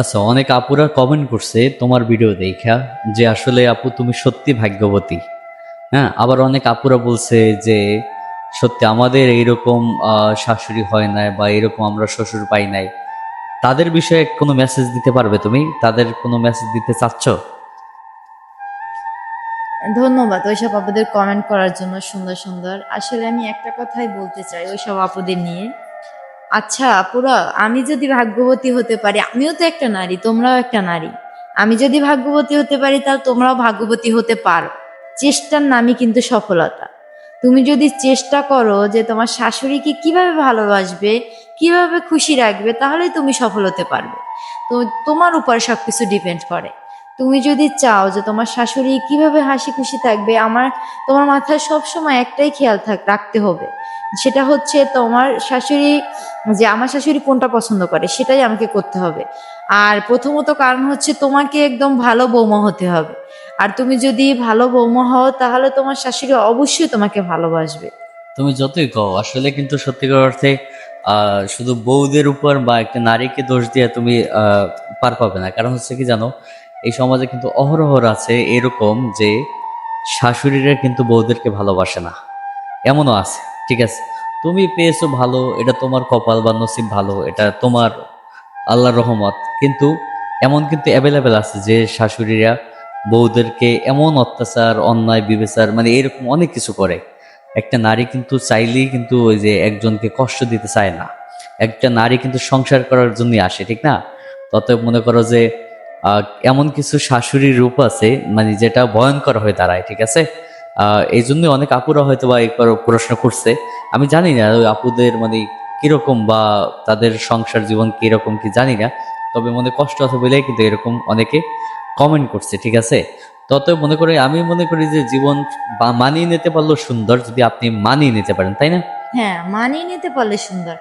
আচ্ছা অনেক আপুরা কমেন্ট করছে তোমার ভিডিও দেখা যে আসলে আপু তুমি সত্যি ভাগ্যবতী। হ্যাঁ আবার অনেক আপুরা বলছে যে সত্যি আমাদের এইরকম শাশুড়ি হয় নাই বা এরকম আমরা শ্বশুর পাই নাই। তাদের বিষয়ে কোনো মেসেজ দিতে পারবে তুমি? তাদের কোনো মেসেজ দিতে চাচ্ছ? ধন্যবাদ ওইসব আপুদের কমেন্ট করার জন্য সুন্দর সুন্দর। আসলে আমি একটা কথাই বলতে চাই ওইসব আপুদের নিয়ে। আচ্ছা আপুরা, আমি যদি ভাগ্যবতী হতে পারি, আমিও তো একটা নারী, তোমরাও একটা নারী। আমি যদি ভাগ্যবতী হতে পারি, তাহলে তোমরাও ভাগ্যবতী হতে পারো। চেষ্টার নামই কিন্তু সফলতা। তুমি যদি চেষ্টা করো যে তোমার শাশুড়িকে কীভাবে ভালোবাসবে, কীভাবে খুশি রাখবে, তাহলেই তুমি সফল হতে পারবে। তো তোমার উপর সবকিছু ডিপেন্ড করে। তুমি যদি চাও যে তোমার শাশুড়ি কীভাবে হাসি খুশি থাকবে, আমার, তোমার মাথায় সব সময় একটাই খেয়াল থাক, রাখতে হবে। সেটা হচ্ছে তোমার শাশুড়ি, যে আমার শাশুড়ি কোনটা পছন্দ করে, সেটাই আমাকে করতে হবে। আর প্রথমত কারণ হচ্ছে তোমাকে একদম ভালো বৌমা হতে হবে। আর তুমি যদি ভালো বৌমা হও, তাহলে তোমার শাশুড়ি অবশ্যই তোমাকে ভালোবাসবে। তুমি যতই কও, আসলে কিন্তু সত্যিকার অর্থে শুধু বউদের উপর বা একটা নারীকে দোষ দিয়ে তুমি পার পাবে না। কারণ হচ্ছে কি জানো, এই সমাজে কিন্তু অহরহর আছে এরকম যে শাশুড়িরা কিন্তু বউদেরকে ভালোবাসে না। এমনও আছে। ঠিক আছে? তুমি পেয়েছ ভালো, এটা তোমার কপাল বা নসিব ভালো, এটা তোমার আল্লাহর রহমত। কিন্তু এমন কিন্তু অ্যাভেলেবেল আছে যে শাশুড়িরা বউদেরকে এমন অত্যাচার, অন্যায়, বিবেচার মানে এরকম অনেক কিছু করে। একটা নারী কিন্তু চাইলেই কিন্তু ওই যে একজনকে কষ্ট দিতে চায় না। একটা নারী কিন্তু সংসার করার জন্যই আসে, ঠিক না? তত মনে করো যে এমন কিছু শাশুড়ির রূপ আছে মানে যেটা ভয়ঙ্কর হয়ে দাঁড়ায়, ঠিক আছে? এই জন্যই অনেক আপুরা হয়তো বা একবার প্রশ্ন করছে। আমি জানি না, ওই আপুদের মানে কীরকম বা তাদের সংসার জীবন কীরকম কি জানি না, তবে মনে কষ্ট আছে বলে কিন্তু এরকম অনেকে কমেন্ট করছে, ঠিক আছে? তত মনে করি, আমি মনে করি যে জীবন বা- মানিয়ে নিতে পারলেও সুন্দর যদি আপনি মানিয়ে নিতে পারেন, তাই না? হ্যাঁ মানিয়ে নিতে পারলে সুন্দর।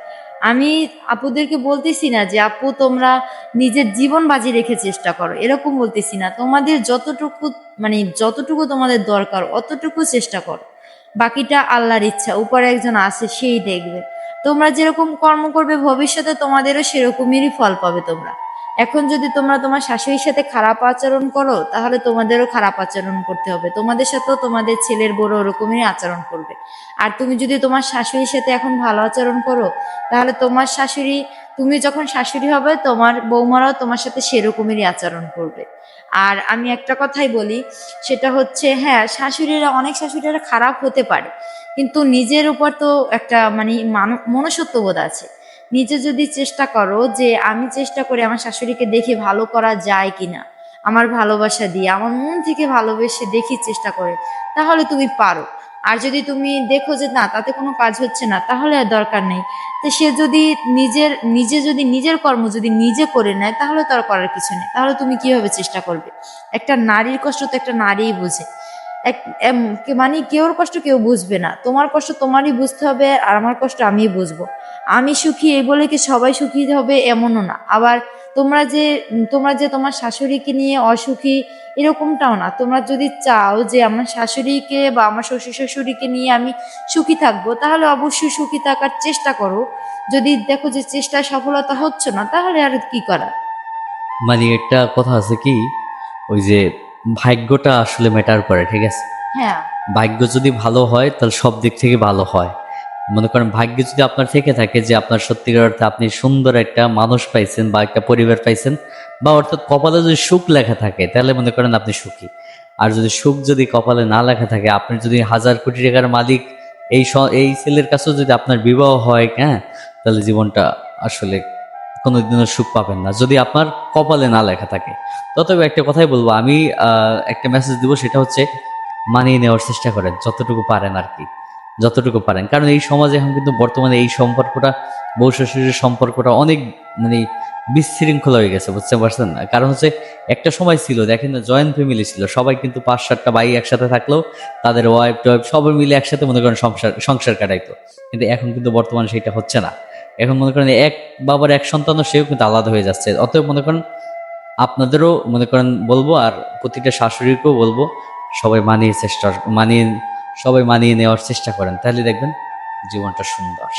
আমি আপুদেরকে বলতেছি না যে, আপু, তোমরা নিজের জীবন বাজি রেখে চেষ্টা করো। এরকম বলতেছি না। তোমাদের যতটুকু মানে যতটুকু তোমাদের দরকার, অতটুকু চেষ্টা করো। বাকিটা আল্লাহর ইচ্ছা, উপরে একজন আছে, সেই দেখবে। তোমরা যেরকম কর্ম করবে, ভবিষ্যতে তোমাদেরও সেরকমেরই ফল পাবে তোমরা। এখন যদি তোমরা তোমার শাশুড়ির সাথে খারাপ আচরণ করো, তাহলে তোমাদেরও খারাপ আচরণ করতে হবে। তোমাদের সাথেও তোমাদের ছেলের বড় ওরকমই আচরণ করবে। আর তুমি যদি তোমার শাশুড়ির সাথে এখন ভালো আচরণ করো, তাহলে তোমার শাশুড়ি, তুমি যখন শাশুড়ি হবে, তোমার বৌমারাও তোমার সাথে সেরকমেরই আচরণ করবে। আর আমি একটা কথাই বলি, সেটা হচ্ছে হ্যাঁ শাশুড়িরা, অনেক শাশুড়িরা খারাপ হতে পারে, কিন্তু নিজের উপর তো একটা মানে মানো- মনুষ্যত্ববোধ আছে। নিজে যদি চেষ্টা করো যে আমি চেষ্টা করি আমার শাশুড়িকে দেখে ভালো করা যায় কিনা, আমার ভালোবাসা দিয়ে, আমার মন থেকে ভালোবেসে দেখি চেষ্টা করে, তাহলে তুমি পারো। আর যদি তুমি দেখো যে না, তাতে কোনো কাজ হচ্ছে না, তাহলে আর দরকার নেই। তো সে যদি নিজের, নিজে যদি নিজের কর্ম যদি নিজে করে নেয়, তাহলে তার করার কিছু নেই। তাহলে তুমি কীভাবে চেষ্টা করবে? একটা নারীর কষ্ট তো একটা নারীই বুঝে। এক মানে কেউর কষ্ট কেউ বুঝবে না। তোমার কষ্ট তোমারই বুঝতে হবে আর আমার কষ্ট আমিই বুঝব। আমি সুখী এই বলে কি সবাই সুখী হবে এমনও না। আবার তোমরা যে তোমরা যে তোমার শাশুড়িকে নিয়ে অসুখী এরকমটাও না। তোমরা যদি চাও যে আমার শাশুড়িকে বা আমার শ্বশুর শাশুড়িকে নিয়ে আমি সুখী থাকব, তাহলে অবশ্যই সুখী থাকার চেষ্টা করো। যদি দেখো যে চেষ্টায় সফলতা হচ্ছে না, তাহলে আর কি করা মানে একটা কথা আছে কি? ওই যে ভাগ্যটা আসলে ম্যাটার করে ঠিক আছে? হ্যাঁ। ভাগ্য যদি ভালো হয় তাহলে সব দিক থেকে ভালো হয়। মনে করেন ভাগ্য যদি আপনার থেকে থাকে যে আপনার সত্যিকার অর্থে আপনি সুন্দর একটা মানুষ পাইছেন বা একটা পরিবার পাইছেন বা অর্থাৎ কপালে যদি সুখ লেখা থাকে তাহলে মনে করেন আপনি সুখী। আর যদি সুখ যদি কপালে না লেখা থাকে আপনি যদি হাজার কোটি টাকার মালিক এই এই ছেলের কাছেও যদি আপনার বিবাহ হয় হ্যাঁ তাহলে জীবনটা আসলে কোনোদিনও সুখ পাবেন না। যদি আপনার কপালে না লেখা থাকে। তবে একটা কথাই বলব, আমি একটা মেসেজ দিব সেটা হচ্ছে মানিয়ে নেওয়ার চেষ্টা করেন, যতটুকু পারেন আর কি, যতটুকু পারেন। কারণ এই সমাজে এখন কিন্তু বর্তমানে এই সম্পর্কটা বউ শ্বশুরের সম্পর্কটা অনেক মানে বিশৃঙ্খলা হয়ে গেছে, বুঝতে পারছেন না? কারণ হচ্ছে একটা সময় ছিল, দেখেন না জয়েন্ট ফ্যামিলি ছিল, সবাই কিন্তু পাঁচ সাতটা বাই একসাথে থাকলেও তাদের ওয়াইফ টয়েফ সবাই মিলে একসাথে মনে করেন সংসার সংসার কাটাইতো। কিন্তু এখন কিন্তু বর্তমানে সেটা হচ্ছে না। এখন মনে করেন এক বাবার এক সন্তানও সেও কিন্তু আলাদা হয়ে যাচ্ছে। অতএব মনে করেন আপনাদেরও মনে করেন বলব আর প্রতিটা শাশুড়িকেও বলব, সবাই মানিয়ে চেষ্টা মানিয়ে সবাই মানিয়ে নেওয়ার চেষ্টা করেন। তাহলে দেখবেন জীবনটা সুন্দর।